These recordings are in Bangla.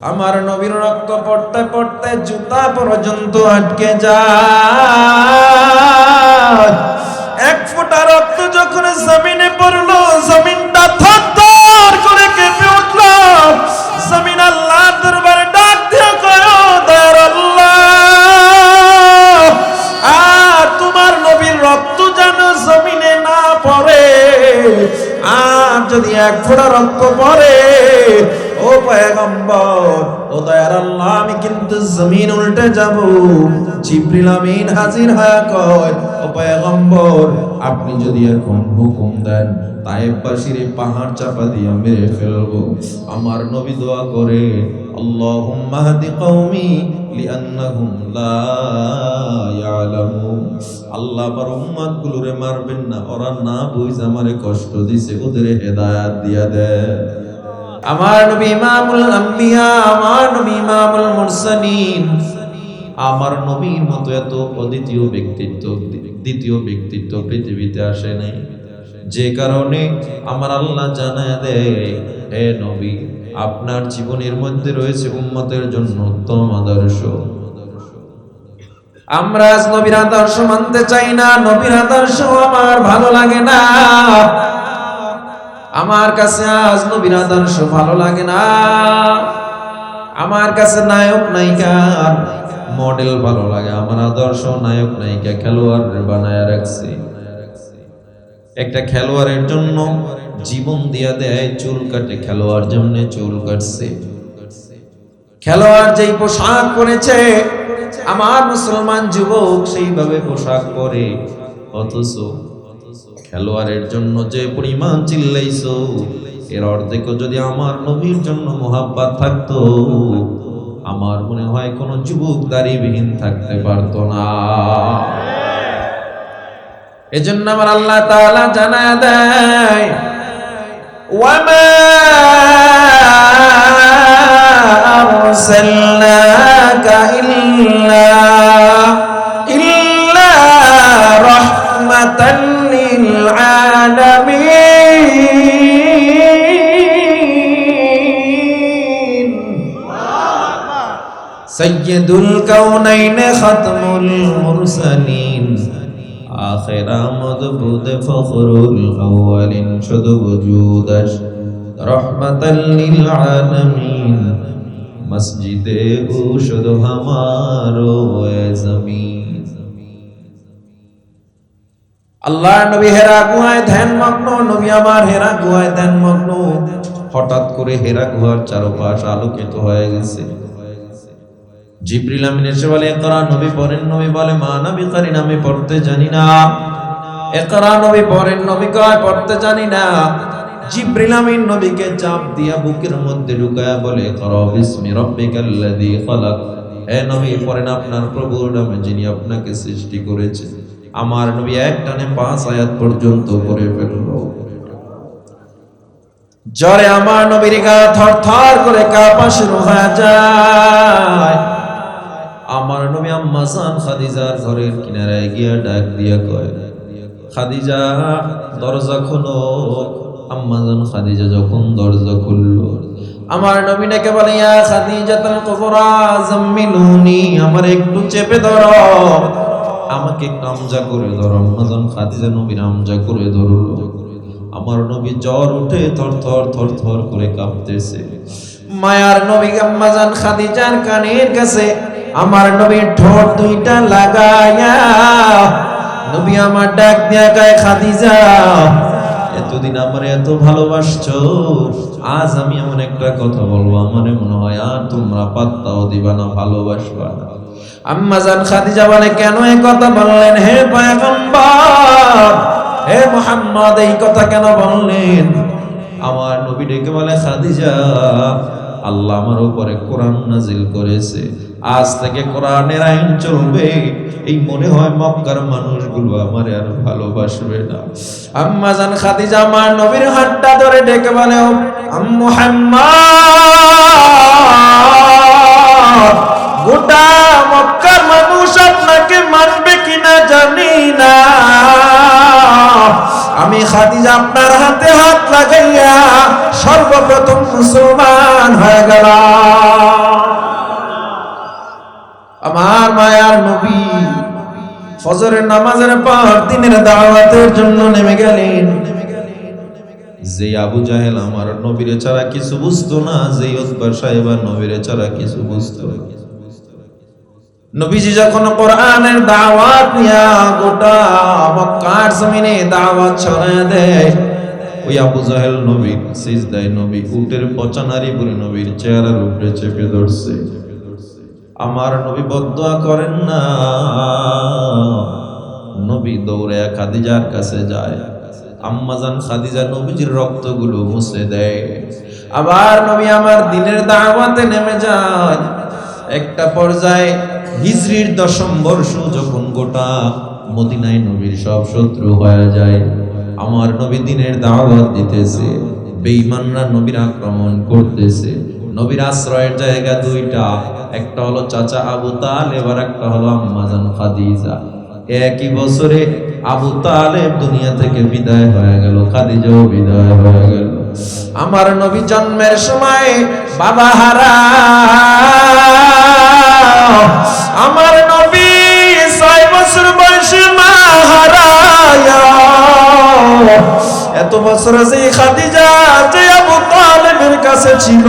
আমার নবীর রক্ত পড়তে পড়তে জুতা পর্যন্ত আটকে যায়। এক ফোঁটা রক্ত যখন জমিনে পড়ল, জমিনটা থরথর করে কেঁপে উঠল। জমিন আল্লাহ দরবারে ডাক দিয়ে কয় দয়ার আল্লাহ, আর তোমার নবীর রক্ত যেন জমিনে না পড়ে, আর যদি এক ফোঁটা রক্ত পড়ে ও পয়গম্বর, ও দয়ার আল্লাহ, আমি কিন্তু জমিন উল্টে যাব। জিব্রিল আমিন হাজির হয়ে কয়, ও পয়গম্বর, আপনি যদি এখন হুকুম দেন তাইবাসীর পাহাড় চাপা দিয়ে মেরে ফেলব। আমার নবী দোয়া করে, আল্লাহুম্মা হাদি কওমি লিআন্নাহুম লা আল্লাহ আমার উম্মত গুলোরে মারবেন না, ওরা না বুঝ আমারে কষ্ট দিছে, ওদের হেদায়াত দিয়া দেয় আমার নবী ইমামুল আম্বিয়া, আমার নবী ইমামুল মুরসালিন। আমার নবীর মতো এত অদ্বিতীয় ব্যক্তিত্ব, দ্বিতীয় ব্যক্তিত্ব পৃথিবীতে আসে নাই। যে কারণে আমার আল্লাহ জানায় দেয় হে নবী, আপনার জীবনের মধ্যে রয়েছে উম্মতের জন্য উত্তম আদর্শ। আমরা নবীর আদর্শ মানতে চাই না, নবীর আদর্শ আমার ভালো লাগে না। আমার কাছে আজ নবীর আদর্শ ভালো লাগে না। আমার কাছে নায়ক, নায়িকার মডেল ভালো লাগে। আমার আদর্শ নায়ক, নায়িকা, খেলোয়াড় বানায় রাখছে। একটা খেলোয়াড়ের জন্য জীবন দিয়া দেয়, চুল কাটে। খেলোয়াড় জন্য চুল কাটছে। খেলোয়াড় যেই পোশাক পরেছে, আমার মুসলমান যুবক সেইভাবে পোশাক পরে। অথচ খেলোয়াড়ের জন্য যে পরিমাণ চিল্লাইছো, এর অর্ধেক যদি আমার নবীর জন্য মোহাব্বাত থাকতো, আমার মনে হয় কোনো যুবক দাড়িবিহীন থাকতে পারতো না। এজন্য আমার আল্লাহ তাআলা জানায় দেয় সৈয়দুল কাউনাইন খাতমুল মুরসালিন। আখের আমদ বুদ ফখরুল আউয়ালিন, শুধু বজুদাস রহমাতাল লিল আলামিন। মসজিদে ও শুধু জমিন। আল্লাহ নবী হেরা গুহায় ধ্যান মগ্ন, নবী আমার হেরা গুহায় ধ্যান মগ্ন। হঠাৎ করে হেরা গুহার চারপাশ আলোকিত হয়ে গেছে। জিব্রিল আমিন এসে বলে, একরা নবী নবী বলে, মা নবী করিন আমি পড়তে জানি না। একরা নবী নবী কয়, পড়তে জানি না। জিব্রিল আমিন নবীকে চাপ দিয়া বুকের মধ্যে ঢুকায়া বলে বিসমি রব্বিকাল্লাযী হে নবী আপনার প্রভুর নামে যিনি আপনাকে সৃষ্টি করেছে, আমার নবী এক টানে পাঁচ আয়াত পর্যন্ত পড়ে ফেলল। জ্বরে আমার নবীর গা থর থর করে কাঁপা শুরু হয়ে যায়। আমার নবী আম্মাজান খাদিজার ঘরের কিনারায় গিয়া ডাক দিয়া কয়, খাদিজা, দরজা খোলো। আম্মাজান খাদিজা যখন দরজা খুললো, আমার নবী ডেকে বলে, ইয়া খাদিজাতুল কুবরা, জাম্মিলুনি, আমার একটু চেপে ধরো। আমাকে একটু আমজা করে ধরো। আম্মাজান খাদিজা নবীর আমজা করে ধরলো। আমার নবী জ্বর উঠে থর থর থর থর করে কাঁপতেছে। মায়ার নবী আম্মাজান খাদিজার কানের কাছে আমার নবীর ঠোঁট দুইটা লাগায়া, নবী আমার ডাক দিয়া গায় খাদিজা, এতদিন আমার এত ভালোবাসছো, আজ আমি এমন একটা কথা বলব, আমারে মনে হয় আর তোমরা পাত্তাও দিবা না, ভালোবাসবা না। আম্মাজান খাদিজা বলে, কেন এই কথা বললেন? হে পয়গম্বর, হে মোহাম্মদ, এই কথা কেন বললেন? আমার নবী ডেকে বলে, খাদিজা আল্লাহ আমার উপরে কোরআন নাজিল করেছে। আজ থেকে কোরআনের আইন চলবে। এই মনে হয় মক্কার মানুষগুলো আমার আর ভালোবাসবে না। আম্মা জান খাদিজা আমার নবীর হাতটা ধরে ডেকে বলে গোটা মক্কার মানুষ আপনাকে মানবে কিনা জানি না। আমি খাদিজা আপনার হাতে হাত লাগাইয়া সর্বপ্রথম মুসলমান হয়ে গেল আমার মায়ার নবী ফজরের নামাজের পর দিনের দাওয়াতের জন্য নেমে গেলেন। যে আবু জাহেল আমার নবীরে ছাড়া কিছু বুঝতো না, যে ওসবার সাহেব আর নবীরে ছাড়া কিছু বুঝতো না। নবীজি যখন কোরআনের দাওয়াত নিয়া গোটা মক্কার জমিনে দাওয়াত ছড়ায় দেয়, ওই আবু জাহেল নবীর সিজদায় নবী, উটের পচা নারী পুরি নবীর চেহারার উপরে চেপে ধরছে। আমার নবী বদুয়া করেন না। নবী দৌড়ে খাদিজার কাছে যায়। আম্মাজান খাদিজা নবীজির রক্তগুলো মুছে দেয়। আবার নবী আমার দিনের দাওয়াতে নেমে যায়। একটা পর্যায়ে হিজরির দশম বর্ষ যখন গোটা মদিনায় নবীর সব শত্রু হয়ে যায়, আমার নবী দিনের দাওয়াত দিতেছে, বেঈমানরা নবীর আক্রমণ করতেছে। নবীর আশ্রয়ের জায়গা দুইটা, একটা হলো চাচা আবু তালেব আর একটা হলো আম্মাজান খাদিজা। একই বছরে আবু তালেব দুনিয়া থেকে বিদায় হয়ে গেল, খাদিজাও বিদায় হয়ে গেল। আমার নবী জন্মের সময় বাবা হারা এত বছর যে খাদিজা যে আবু তালেবের কাছে ছিল,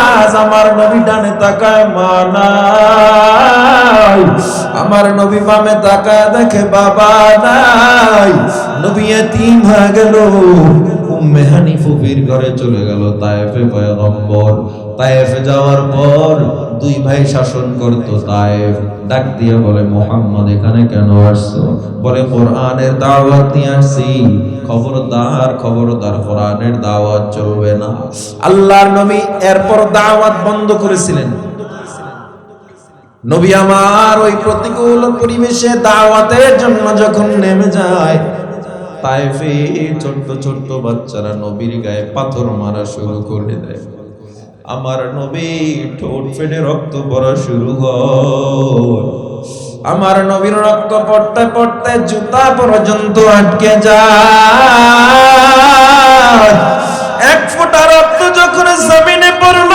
আজ আমার নবী ডানে তাকায় মানাই আমার নবী বামে তাকায় দেখে বাবা নাই। নবী এতিম হয়ে গেল, উম্মে হানিফুফির ঘরে চলে গেল, তায়েফে পয়গম্বর। তায়েফে যাওয়ার পর দুই ভাই শাসন করতো তায়েফ। ডাক দিয়ে বলে, মোহাম্মদ, এখানে কেন আসছো? বলে, কোরআনের দাওয়াত নিয়ে আসছি। খবরদার খবরদার, কোরআনের দাওয়াত চলবে না। আল্লাহর নবী এরপর দাওয়াত বন্ধ করেছিলেন। নবী আমার ওই প্রতিকূল পরিবেশে দাওয়াতের জন্য যখন নেমে যায় তাইফে ছোট্ট ছোট্ট বাচ্চারা নবীর গায়ে পাথর মারা শুরু করে দেয়। আমার নবী ঠোঁট ফেটে রক্ত পড়া শুরু আমার নবীর রক্ত পড়তে পড়তে জুতা পর্যন্ত আটকে যায়। এক ফোঁটা রক্ত যখন জমিনে পড়ল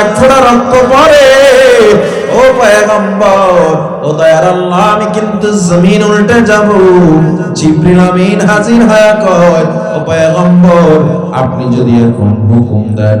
এক ফোঁটা রক্ত পরে, ও পয়গম্বর, ও দয়ার আল্লাহ, আমি কিন্তু জমিন উল্টে যাব। জিব্রিল আমিন হাজির হয়ে কয়, ও পয়গম্বর, আপনি যদি এখন হুকুম দেন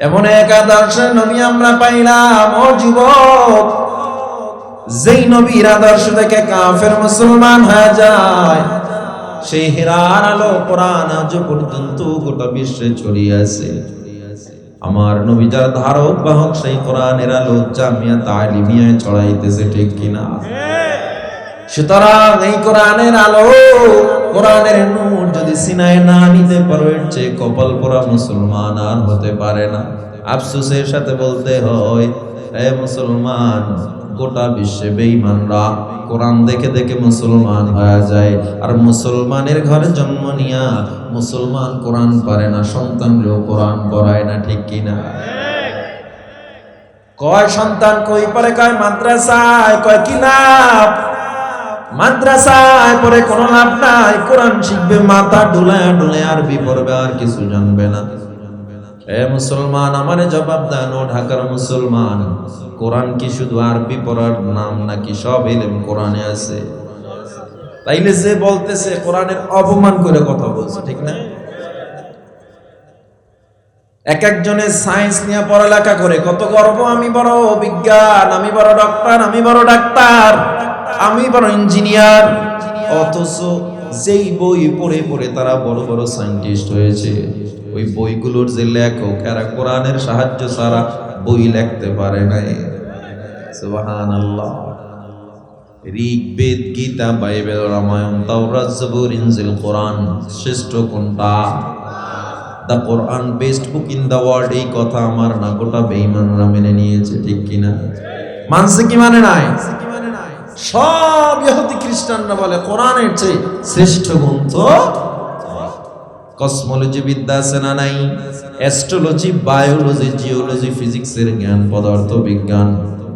এমন এক আদর্শের নবী আমরা পাইলাম, ও যুবক। যেই নবীর আদর্শ থেকে কাফের মুসলমান হয়ে যায়, সেই হেরার আলো কোরআন আজ পর্যন্ত গোটা বিশ্বে ছড়িয়ে আছে। আমার নবী যার ধারক বাহক সেই কোরআনের আলো জামিয়া তালিমিয়ায় ছড়াইতেছে ঠিক কিনা? সুতরাং এই কোরআনের আলো কোরআনের নূর যদি সিনায় না নিতে পারো, এর চেয়ে কপাল পোড়া মুসলমান আর হতে পারে না। আফসোসের সাথে বলতে হয় হে মুসলমান, গোটা বিশ্বে বেঈমানরা কোরআন দেখে দেখে মুসলমান হয়ে যায়। আর মুসলমানের ঘরে জন্ম নিয়া মুসলমান কোরআন পারে না, সন্তানরেও কোরআন পড়ায় না, ঠিক কিনা কয় সন্তান কই পারে, কয় মাদ্রাসায়, কয় কি লাভ মাদ্রাসায় পরে কোনো লাভ নাই, কোরআন শিখবে, মাথা ডুলায় ডুলে আরবি পড়বে, আর কিছু জানবে না। এ মুসলমান, আমারে জবাব দেন, ও ঢাকার মুসলমান, কোরআন কি শুধু আরবি পড়ার নাম নাকি সব এলেম কোরআনে আছে? তাইলে যে বলতেছে, কোরআনের অপমান করে কথা বলছে, ঠিক না? এক একজনের সায়েন্স নিয়ে পড়ালেখা করে, কত গর্ব, আমি বড় বিজ্ঞান, আমি বড় ডক্টর, আমি বড় ডাক্তার। আমি বড় ইঞ্জিনিয়ার, অথচ যেই বই পড়ে পড়ে তারা বড় বড় সায়েন্টিস্ট হয়েছে। ওই বইগুলোর যে লেখক, এরা কোরআনের সাহায্য ছাড়া বই লিখতে পারে নাই। ঋগ্বেদ গীতা, বাইবেল, রামায়ণ, তাওরাত, জবুর, ইনজিল, কোরআন, শ্রেষ্ঠ কোনটা? The Quran best book in the world এই কথা আমার না, গোটা বেঈমানরা মেনে নিয়েছে, ঠিক কিনা? মানছে কি মানে নাই? সব ইহুদি খ্রিস্টানরা বলে, কোরআনের চেয়ে শ্রেষ্ঠ গ্রন্থ কসমোলজি বিদ্যা আছে না নাই? অ্যাস্ট্রোলজি, বায়োলজি, জিওলজি, ফিজিক্সের জ্ঞান, পদার্থ বিজ্ঞান,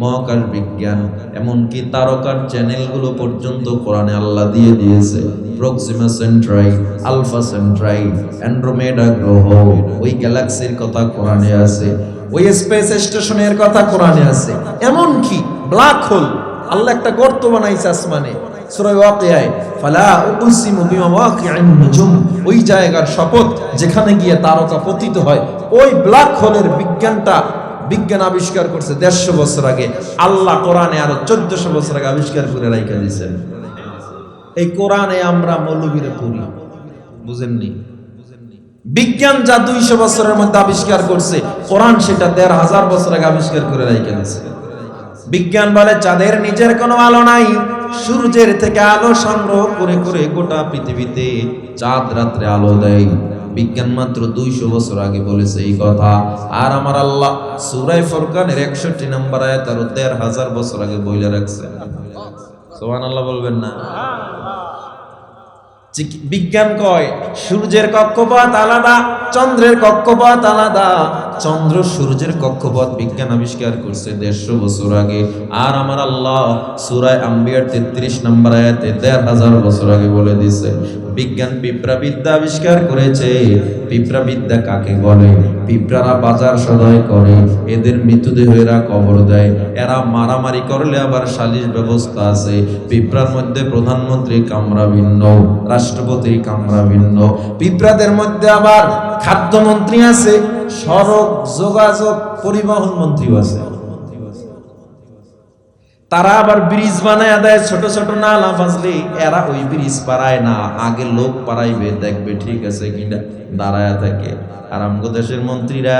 মহাকাশ বিজ্ঞান, এমনকি তারকার চ্যানেলগুলো পর্যন্ত কোরআনে আল্লাহ দিয়ে দিয়েছে। Proxima Centauri, Alpha Centauri, Andromeda গ্রহ, ওই গ্যালাক্সির কথা কোরআনে আছে, ওই স্পেস স্টেশনের কথা কোরআনে আছে, এমনকি ব্ল্যাক হোল। আল্লাহ একটা গর্ত বানাইছে আসমানে বিজ্ঞান আবিষ্কার চোদ্দশো বছর আগে আবিষ্কার করে দিয়েছেন। এই কোরআনে আমরা মৌলবীরে পড়ি। বুঝেননি? বিজ্ঞান যা দুইশো বছরের মধ্যে আবিষ্কার করছে, কোরআন সেটা দেড় হাজার বছর আগে আবিষ্কার করে রাইখা দিয়েছে। বিজ্ঞান বলে চাঁদের নিজের কোনো আলো নাই। সূর্যের থেকে আলো সংগ্রহ করে করে গোটা পৃথিবীতে চাঁদ রাত্রে আলো দেয়। বিজ্ঞান মাত্র দুইশো বছর আগে বলেছে এই কথা। আর আমার আল্লাহ সুরাই ফরকানের একষট্টি নম্বর আয়াত আরও দেড় হাজার বছর আগে বইলে রাখছে সোহান আল্লাহ বলবেন না? বিজ্ঞান কয়, সূর্যের কক্ষপথ আলাদা, চন্দ্রের কক্ষপথ আলাদা। চন্দ্র সূর্যের কক্ষপথ বিজ্ঞান আবিষ্কার করছে দেড়শো বছর আগে। আর আমার আল্লাহ সুরায় আম্বিয়ার তেত্রিশ নম্বর আয়াতে দেড় হাজার বছর আগে বলে দিছে বিজ্ঞান পিঁপড়া বিদ্যা আবিষ্কার করেছে। পিঁপড়া বিদ্যা কাকে বলে? পিঁপড়ারা বাজার সদাই করে, এদের মৃতদেহেরা কবর দেয়। এরা মারামারি করলে আবার সালিশ ব্যবস্থা আছে। পিঁপড়ার মধ্যে প্রধানমন্ত্রীর কামরা ভিন্ন রাষ্ট্রপতির কামরা ভিন্ন। পিঁপড়াদের মধ্যে আবার খাদ্যমন্ত্রী আছে, সড়ক যোগাযোগ পরিবহন মন্ত্রীও আছে। তারা আবার ব্রিজ বানায় দেয়, ছোট ছোট নালা বাজলে এরা ওই ব্রিজ পারায় না, আগে লোক পারাইবে দেখবে ঠিক আছে কিনা, দাঁড়ায় থাকে। আর আমগো দেশের মন্ত্রীরা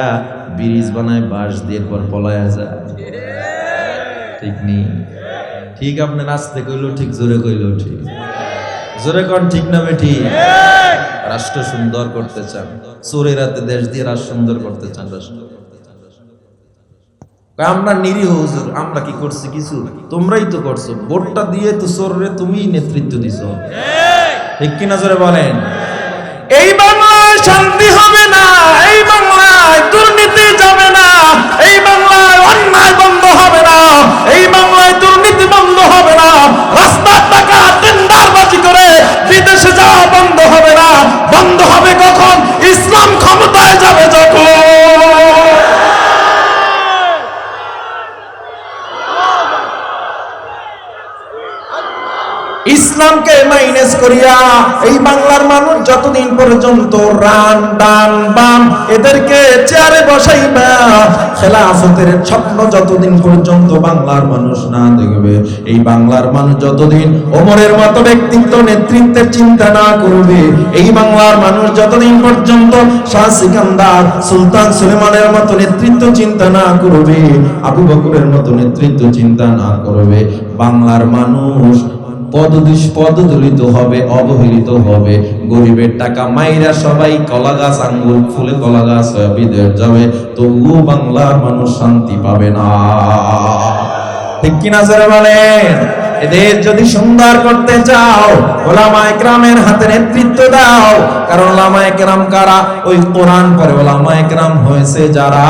ব্রিজ বানায়, বাঁশ দিয়ে পর পলায়া যায়। ঠিক নেই? ঠিক আপনি রাস্তে কইলো ঠিক, জোরে কইলো ঠিক। জোরে কন ঠিক না ঠিক রাষ্ট্র সুন্দর করতে চান। চোরের রাতে দেশ দিয়ে রাষ্ট্র সুন্দর করতে চান, রাষ্ট্র। আমরা নিরীহ হুজুর আমরা কি করছি কিছু তোমরাই তো করছ ভোটটা দিয়ে তো সররে তুমি নেতৃত্ব দিছো। ঠিক কিনা জোরে বলেন? এই বাংলায় শান্তি ইসলামকে মাইনাস করিয়া এই বাংলার মানুষ যতদিন পর্যন্ত রান, ডান, বাম, এদেরকে চেয়ারে বসাইবা, খেলাফতের স্বপ্ন যতদিন পর্যন্ত বাংলার মানুষ না দেখবে, এই বাংলার মানুষ যতদিন ওমরের মতো ব্যক্তিত্ব, নেতৃত্বের চিন্তা না করবে, এই বাংলার মানুষ যতদিন পর্যন্ত শাহ সিকান্দার, সুলতান সুলেমানের মতো নেতৃত্ব চিন্তা না করবে, আবু বকরের মতো নেতৃত্ব চিন্তা না করবে, বাংলার মানুষ পদদলিত হবে, অবহেলিত হবে। গরিবের টাকা মাইরা সবাই কলা গাছ আঙ্গুল ফুলে কলা গাছ যাবে তবুও বাংলার মানুষ শান্তি পাবে না। ঠিক কিনা এদের যদি সুন্দর করতে চাও, ওলামা একরামের হাতে নেতৃত্ব দাও। কারণ ওলামা একরাম কারা? ওই কোরআন পরে ওলামা একরাম হয়েছে যারা